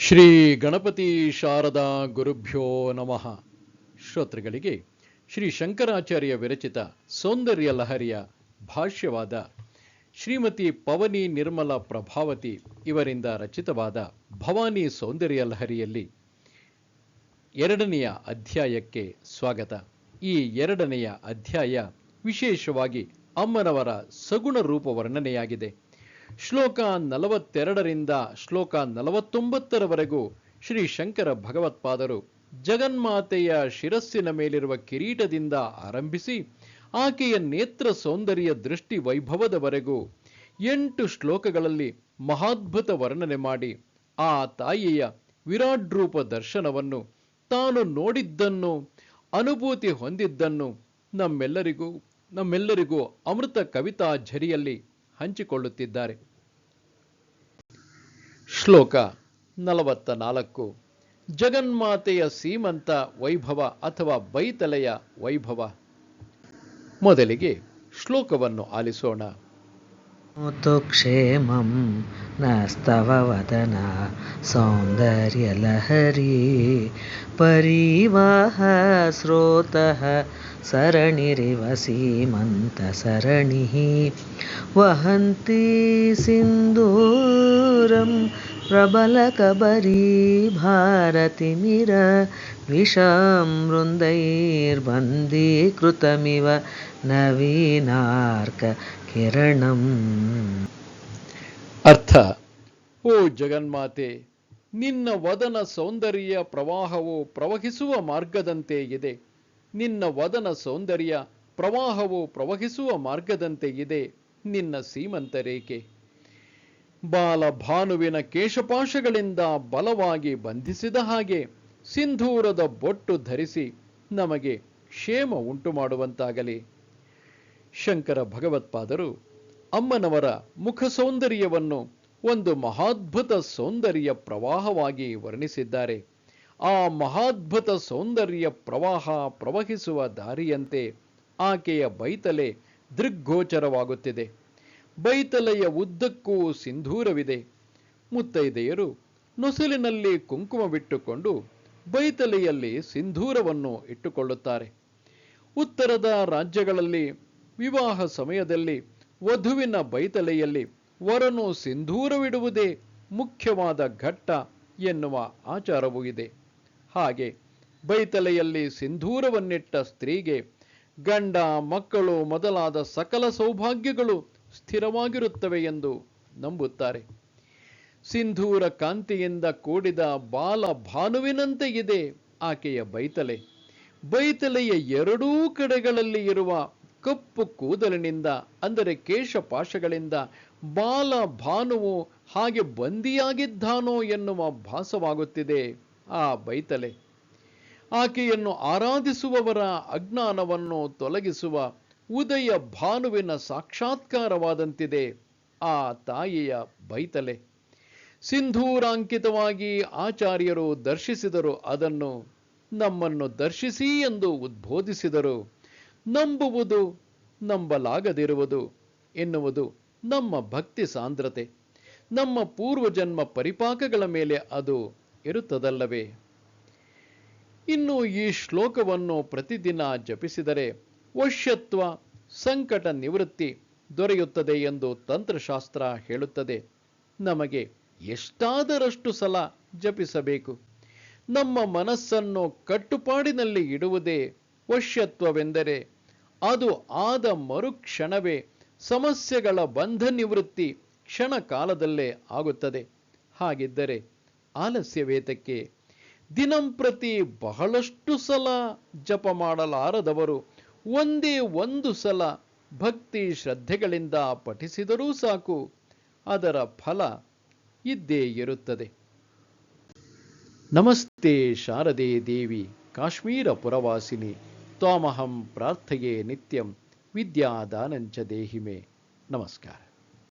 ಶ್ರೀ ಗಣಪತಿ ಶಾರದಾ ಗುರುಭ್ಯೋ ನಮಃ. ಶ್ರೋತೃಗಳಿಗೆ ಶ್ರೀ ಶಂಕರಾಚಾರ್ಯ ವಿರಚಿತ ಸೌಂದರ್ಯ ಲಹರಿಯ ಭಾಷ್ಯವಾದ ಶ್ರೀಮತಿ ಪವನಿ ನಿರ್ಮಲ ಪ್ರಭಾವತಿ ಇವರಿಂದ ರಚಿತವಾದ ಭವಾನಿ ಸೌಂದರ್ಯ ಲಹರಿಯಲ್ಲಿ ಎರಡನೆಯ ಅಧ್ಯಾಯಕ್ಕೆ ಸ್ವಾಗತ. ಈ ಎರಡನೆಯ ಅಧ್ಯಾಯ ವಿಶೇಷವಾಗಿ ಅಮ್ಮನವರ ಸಗುಣ ರೂಪ ವರ್ಣನೆಯಾಗಿದೆ. ಶ್ಲೋಕ ನಲವತ್ತೆರಡರಿಂದ ಶ್ಲೋಕ ನಲವತ್ತೊಂಬತ್ತರವರೆಗೂ ಶ್ರೀ ಶಂಕರ ಭಗವತ್ಪಾದರು ಜಗನ್ಮಾತೆಯ ಶಿರಸ್ಸಿನ ಮೇಲಿರುವ ಕಿರೀಟದಿಂದ ಆರಂಭಿಸಿ ಆಕೆಯ ನೇತ್ರ ಸೌಂದರ್ಯ ದೃಷ್ಟಿ ವೈಭವದವರೆಗೂ ಎಂಟು ಶ್ಲೋಕಗಳಲ್ಲಿ ಮಹಾದ್ಭುತ ವರ್ಣನೆ ಮಾಡಿ ಆ ತಾಯಿಯ ವಿರಾಟ್ ರೂಪ ದರ್ಶನವನ್ನು ತಾನು ನೋಡಿದ್ದನ್ನು, ಅನುಭೂತಿ ಹೊಂದಿದ್ದನ್ನು ನಮ್ಮೆಲ್ಲರಿಗೂ ನಮ್ಮೆಲ್ಲರಿಗೂ ಅಮೃತ ಕವಿತಾ ಝರಿಯಲ್ಲಿ ಹಂಚಿಕೊಳ್ಳುತ್ತಿದ್ದಾರೆ. ಶ್ಲೋಕ ನಲವತ್ತ ನಾಲ್ಕು ಜಗನ್ಮಾತೆಯ ಸೀಮಂತ ವೈಭವ ಅಥವಾ ಬೈತಲೆಯ ವೈಭವ? ಮೊದಲಿಗೆ ಶ್ಲೋಕವನ್ನು ಆಲಿಸೋಣ. क्षेमं नस्तव वदन सौन्दर्यलहरी परिवाह स्रोतः सरणिरिव सीमन्तसरणिः वहन्ती सिन्दूरं प्रबलकबरी भारतिमिर विषं वृन्दैर्बन्दीकृतमिव नवीनार्ककिरणम् ಅರ್ಥ ಓ ಜಗನ್ಮಾತೆ ನಿನ್ನ ವದನ ಸೌಂದರ್ಯ ಪ್ರವಾಹವು ಪ್ರವಹಿಸುವ ಮಾರ್ಗದಂತೆ ಇದೆ ನಿನ್ನ ವದನ ಸೌಂದರ್ಯ ಪ್ರವಾಹವು ಪ್ರವಹಿಸುವ ಮಾರ್ಗದಂತೆ ಇದೆ ನಿನ್ನ ಸೀಮಂತ ರೇಖೆ ಬಾಲ ಭಾನುವಿನ ಕೇಶಪಾಶಗಳಿಂದ ಬಲವಾಗಿ ಬಂಧಿಸಿದ ಹಾಗೆ ಸಿಂಧೂರದ ಬೊಟ್ಟು ಧರಿಸಿ ನಮಗೆ ಕ್ಷೇಮ ಉಂಟು ಮಾಡುವಂತಾಗಲಿ ಶಂಕರ ಭಗವತ್ಪಾದರು ಅಮ್ಮನವರ ಮುಖ ಸೌಂದರ್ಯವನ್ನು ಒಂದು ಮಹಾದ್ಭುತ ಸೌಂದರ್ಯ ಪ್ರವಾಹವಾಗಿ ವರ್ಣಿಸಿದ್ದಾರೆ. ಆ ಮಹಾದ್ಭುತ ಸೌಂದರ್ಯ ಪ್ರವಾಹ ಪ್ರವಹಿಸುವ ದಾರಿಯಂತೆ ಆಕೆಯ ಬೈತಲೆ ದೃಗ್ಗೋಚರವಾಗುತ್ತಿದೆ. ಬೈತಲೆಯ ಉದ್ದಕ್ಕೂ ಸಿಂಧೂರವಿದೆ. ಮುತ್ತೈದೆಯರು ನೊಸಲಿನಲ್ಲಿ ಕುಂಕುಮವಿಟ್ಟುಕೊಂಡು ಬೈತಲೆಯಲ್ಲಿ ಸಿಂಧೂರವನ್ನು ಇಟ್ಟುಕೊಳ್ಳುತ್ತಾರೆ. ಉತ್ತರದ ರಾಜ್ಯಗಳಲ್ಲಿ, ವಿವಾಹ ಸಮಯದಲ್ಲಿ, ವಧುವಿನ ಬೈತಲೆಯಲ್ಲಿ ವರನು ಸಿಂಧೂರವಿಡುವುದೇ ಮುಖ್ಯವಾದ ಘಟ್ಟ ಎನ್ನುವ ಆಚಾರವೂ ಇದೆ. ಹಾಗೆ ಬೈತಲೆಯಲ್ಲಿ ಸಿಂಧೂರವನ್ನಿಟ್ಟ ಸ್ತ್ರೀಗೆ ಗಂಡ, ಮಕ್ಕಳು ಮೊದಲಾದ ಸಕಲ ಸೌಭಾಗ್ಯಗಳು ಸ್ಥಿರವಾಗಿರುತ್ತವೆ ಎಂದು ನಂಬುತ್ತಾರೆ. ಸಿಂಧೂರ ಕಾಂತಿಯಿಂದ ಕೂಡಿದ ಬಾಲ ಭಾನುವಿನಂತೆ ಇದೆ ಆಕೆಯ ಬೈತಲೆ. ಬೈತಲೆಯ ಎರಡೂ ಕಡೆಗಳಲ್ಲಿ ಇರುವ ಕಪ್ಪು ಕೂದಲಿನಿಂದ, ಅಂದರೆ ಕೇಶಪಾಶಗಳಿಂದ, ಬಾಲ ಭಾನುವು ಹಾಗೆ ಬಂದಿಯಾಗಿದ್ದಾನೋ ಎನ್ನುವ ಭಾಸವಾಗುತ್ತಿದೆ ಆ ಬೈತಲೆ. ಆಕೆಯನ್ನು ಆರಾಧಿಸುವವರ ಅಜ್ಞಾನವನ್ನು ತೊಲಗಿಸುವ ಉದಯ ಭಾನುವಿನ ಸಾಕ್ಷಾತ್ಕಾರವಾದಂತಿದೆ ಆ ತಾಯಿಯ ಬೈತಲೆ. ಸಿಂಧೂರಾಂಕಿತವಾಗಿ ಆಚಾರ್ಯರು ದರ್ಶಿಸಿದರು ಅದನ್ನು. ನಮ್ಮನ್ನು ದರ್ಶಿಸಿ ಎಂದು ಉದ್ಬೋಧಿಸಿದರು. ನಂಬುವುದು, ನಂಬಲಾಗದಿರುವುದು ಎನ್ನುವುದು ನಮ್ಮ ಭಕ್ತಿ ಸಾಂದ್ರತೆ. ನಮ್ಮ ಪೂರ್ವಜನ್ಮ ಪರಿಪಾಕಗಳ ಮೇಲೆ ಅದು ಇರುತ್ತದಲ್ಲವೇ? ಇನ್ನು ಈ ಶ್ಲೋಕವನ್ನು ಪ್ರತಿದಿನ ಜಪಿಸಿದರೆ ವಶ್ಯತ್ವ ಸಂಕಟ ನಿವೃತ್ತಿ ದೊರೆಯುತ್ತದೆ ಎಂದು ತಂತ್ರಶಾಸ್ತ್ರ ಹೇಳುತ್ತದೆ. ನಮಗೆ ಎಷ್ಟಾದರಷ್ಟು ಸಲ ಜಪಿಸಬೇಕು? ನಮ್ಮ ಮನಸ್ಸನ್ನು ಕಟ್ಟುಪಾಡಿನಲ್ಲಿ ಇಡುವುದೇ ವಶ್ಯತ್ವವೆಂದರೆ ಅದು ಆದ ಮರುಕ್ಷಣವೇ ಸಮಸ್ಯೆಗಳ ಬಂಧ ನಿವೃತ್ತಿ ಕ್ಷಣ ಕಾಲದಲ್ಲೇ ಆಗುತ್ತದೆ. ಹಾಗಿದ್ದರೆ ಆಲಸ್ಯವೇತಕ್ಕೆ ದಿನಂಪ್ರತಿ ಬಹಳಷ್ಟು ಸಲ ಜಪ ಮಾಡಲಾರದವರು ಒಂದೇ ಒಂದು ಸಲ ಭಕ್ತಿ ಶ್ರದ್ಧೆಗಳಿಂದ ಪಠಿಸಿದರೂ ಸಾಕು, ಅದರ ಫಲ ಇದ್ದೇ ಇರುತ್ತದೆ. ನಮಸ್ತೆ ಶಾರದೆ ದೇವಿ, ಕಾಶ್ಮೀರ ಪುರವಾಸಿನಿ, ತ್ವಾಮಹಂ ಪ್ರಾರ್ಥಯೇ ನಿತ್ಯಂ, ವಿದ್ಯಾದಾನಂಚ ದೇಹಿಮೆ. ನಮಸ್ಕಾರ.